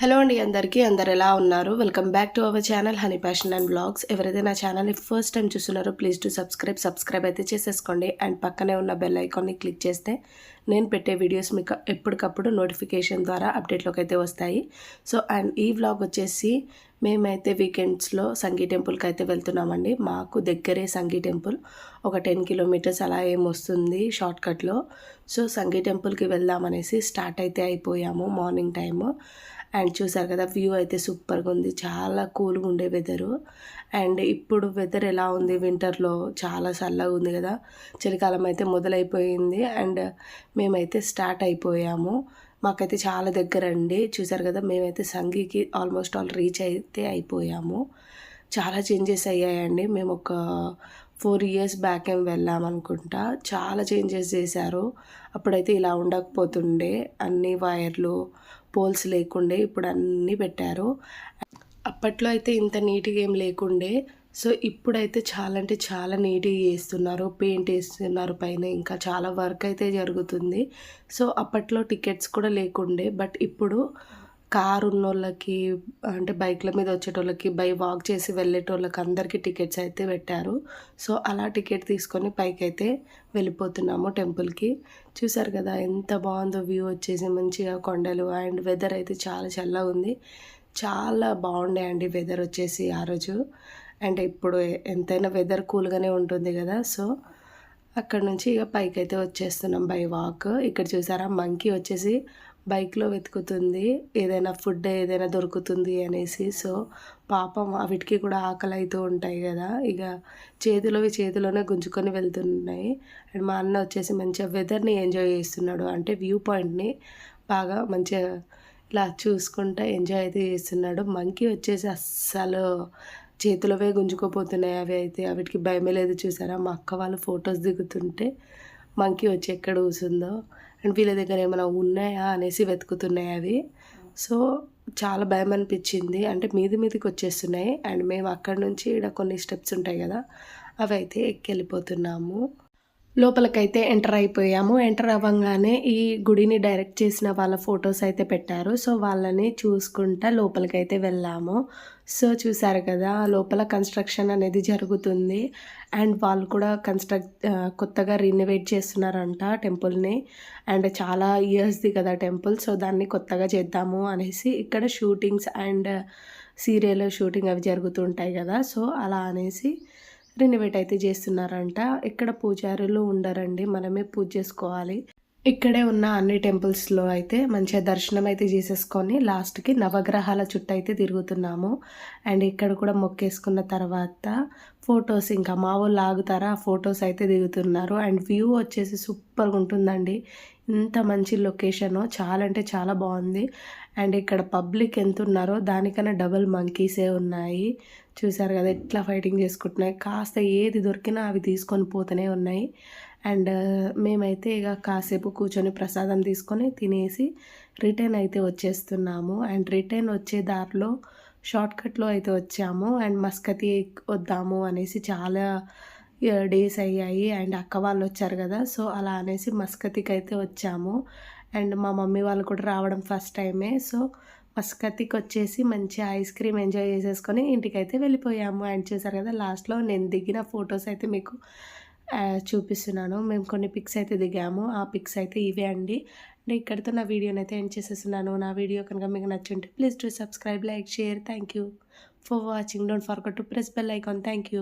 Hello అండి అందరికీ అందరు ఎలా ఉన్నారు? Welcome back to our channel Honey Passion and Blogs. ఎవరైతే నా ఛానల్ని ఫస్ట్ టైం చూస్తున్నారో ప్లీజ్ టు సబ్స్క్రైబ్. సబ్స్క్రైబ్ అయితే చేసేసుకోండి. అండ్ పక్కనే ఉన్న బెల్ ఐకాన్ని క్లిక్ చేస్తే నేను పెట్టే వీడియోస్ మీకు ఎప్పటికప్పుడు నోటిఫికేషన్ ద్వారా అప్డేట్లోకి అయితే వస్తాయి. సో అండ్ ఈ వ్లాగ్ వచ్చేసి మేమైతే వీకెండ్స్లో సంగీ టెంపుల్కి అయితే వెళ్తున్నామండి. మాకు దగ్గరే సంగీ టెంపుల్. ఒక టెన్ కిలోమీటర్స్ అలా ఏం వస్తుంది షార్ట్కట్లో సో సంగీ టెంపుల్కి వెళ్దామనేసి స్టార్ట్ అయితే అయిపోయాము మార్నింగ్ టైము. అండ్ చూసారు కదా వ్యూ అయితే సూపర్గా ఉంది. చాలా కూల్గా ఉండే వెదరు. అండ్ ఇప్పుడు వెదర్ ఎలా ఉంది వింటర్లో? చాలా చల్లగా ఉంది కదా. చలికాలం అయితే మొదలైపోయింది. అండ్ మేమైతే స్టార్ట్ అయిపోయాము. మాకైతే చాలా దగ్గర అండి. చూసారు కదా మేమైతే సంఘీకి ఆల్మోస్ట్ ఆల్ రీచ్ అయితే అయిపోయాము. చాలా చేంజెస్ అయ్యాయండి. మేము ఒక ఫోర్ ఇయర్స్ బ్యాక్ ఏం వెళ్ళామనుకుంటా చాలా చేంజెస్ చేశారు. అప్పుడైతే ఇలా ఉండకపోతుండే. అన్ని వైర్లు పోల్స్ లేకుండే ఇప్పుడు అన్నీ పెట్టారు. అప్పట్లో అయితే ఇంత నీట్గా ఏం లేకుండే. సో ఇప్పుడైతే చాలా అంటే చాలా నీట్గా వేస్తున్నారు పెయింట్ వేస్తున్నారు పైన. ఇంకా చాలా వర్క్ అయితే జరుగుతుంది. సో అప్పట్లో టికెట్స్ కూడా లేకుండే. బట్ ఇప్పుడు కారు ఉన్న వాళ్ళకి అంటే బైక్ల మీద వచ్చేటోళ్ళకి బై వాక్ చేసి వెళ్ళేటోళ్ళకి అందరికీ టికెట్స్ అయితే పెట్టారు. సో అలా టికెట్ తీసుకొని పైకి అయితే వెళ్ళిపోతున్నాము టెంపుల్కి. చూసారు కదా ఎంత బాగుందో వ్యూ వచ్చేసి మంచిగా కొండలు అండ్ వెదర్ అయితే చాలా చల్లగా ఉంది. చాలా బాగుండే అండి వెదర్ వచ్చేసి ఆ రోజు. అండ్ ఇప్పుడు ఎంతైనా వెదర్ కూల్గానే ఉంటుంది కదా సో అక్కడ నుంచి ఇక పైకి అయితే వచ్చేస్తున్నాం బై వాక్. ఇక్కడ చూసారా మంకీ వచ్చేసి బైక్లో వెతుకుతుంది ఏదైనా ఫుడ్ ఏదైనా దొరుకుతుంది అనేసి. సో పాపం వీటికి కూడా ఆకలి అవుతూ ఉంటాయి కదా. ఇక చేతిలోవి చేతిలోనే గుంజుకొని వెళ్తున్నాయి. అండ్ మా అన్న వచ్చేసి మంచిగా వెదర్ని ఎంజాయ్ చేస్తున్నాడు. అంటే వ్యూ పాయింట్ని బాగా మంచిగా ఇలా చూసుకుంటా ఎంజాయ్ అయితే చేస్తున్నాడు. మంకీ వచ్చేసి అస్సలు చేతిలోవే గుంజుకోపోతున్నాయి అవి అయితే. వీటికి భయమే లేదు చూసారా? మా అక్క వాళ్ళు ఫొటోస్ దిగుతుంటే మంకీ వచ్చి ఎక్కడ కూర్చుందో. అండ్ వీళ్ళ దగ్గర ఏమైనా ఉన్నాయా అనేసి వెతుకుతున్నాయి అవి. సో చాలా భయం అనిపించింది. అంటే మీది మీదకి వచ్చేస్తున్నాయి. అండ్ మేము అక్కడ నుంచి ఇక్కడ కొన్ని స్టెప్స్ ఉంటాయి కదా అవి అయితే ఎక్కి వెళ్ళిపోతున్నాము. లోపలికైతే ఎంటర్ అయిపోయాము. ఎంటర్ అవ్వగానే ఈ గుడిని డైరెక్ట్ చేసిన వాళ్ళ ఫొటోస్ అయితే పెట్టారు. సో వాళ్ళని చూసుకుంటా లోపలికైతే వెళ్ళాము. సో చూసారు కదా లోపల కన్స్ట్రక్షన్ అనేది జరుగుతుంది. అండ్ వాళ్ళు కూడా కన్స్ట్రక్ట్ కొత్తగా రినోవేట్ చేస్తున్నారంట టెంపుల్ని. అండ్ చాలా ఇయర్స్ది కదా టెంపుల్ సో దాన్ని కొత్తగా చేద్దాము అనేసి ఇక్కడ షూటింగ్స్ అండ్ సీరియల్ షూటింగ్ అవి జరుగుతుంటాయి కదా. సో అలా అనేసి రినోవేట్ అయితే చేస్తున్నారంట. ఇక్కడ పూజారులు ఉండరండి మనమే పూజ చేసుకోవాలి. ఇక్కడే ఉన్న అన్ని టెంపుల్స్లో అయితే మంచిగా దర్శనం అయితే చేసేసుకొని లాస్ట్కి నవగ్రహాల చుట్టూ అయితే తిరుగుతున్నాము. అండ్ ఇక్కడ కూడా మొక్కేసుకున్న తర్వాత ఫొటోస్ ఇంకా మా వాళ్ళు ఆగుతారా ఆ ఫొటోస్ అయితే దిగుతున్నారు. అండ్ వ్యూ వచ్చేసి సూపర్గా ఉంటుందండి. ఇంత మంచి లొకేషన్. చాలా అంటే చాలా బాగుంది. అండ్ ఇక్కడ పబ్లిక్ ఎంత ఉన్నారో దానికన్నా డబుల్ మంకీసే ఉన్నాయి. చూసారు కదా ఎట్లా ఫైటింగ్ చేసుకుంటున్నాయి. కాస్త ఏది దొరికినా అవి తీసుకొని పోతూనే ఉన్నాయి. అండ్ మేమైతే ఇక కాసేపు కూర్చొని ప్రసాదం తీసుకొని తినేసి రిటర్న్ అయితే వచ్చేస్తున్నాము. అండ్ రిటర్న్ వచ్చే దారిలో షార్ట్కట్లో అయితే వచ్చాము. అండ్ మస్కతి వద్దాము అనేసి చాలా డేస్ అయ్యాయి. అండ్ అక్క వాళ్ళు వచ్చారు కదా సో అలా అనేసి మస్కతికి అయితే వచ్చాము. అండ్ మా మమ్మీ వాళ్ళు కూడా రావడం ఫస్ట్ టైమే. సో మస్కతికి వచ్చేసి మంచి ఐస్ క్రీమ్ ఎంజాయ్ చేసేసుకొని ఇంటికైతే వెళ్ళిపోయాము. అండ్ చూసారు కదా లాస్ట్లో నేను దిగిన ఫొటోస్ అయితే మీకు చూపిస్తున్నాను. మేము కొన్ని పిక్స్ అయితే దిగాము. ఆ పిక్స్ అయితే ఇవే అండి. అంటే ఇక్కడితో నా వీడియోని అయితే ఎండ్ చేసేస్తున్నాను. నా వీడియో కనుక మీకు నచ్చుంటే please to subscribe like share. Thank you for watching. Don't forget to press bell icon. Thank you.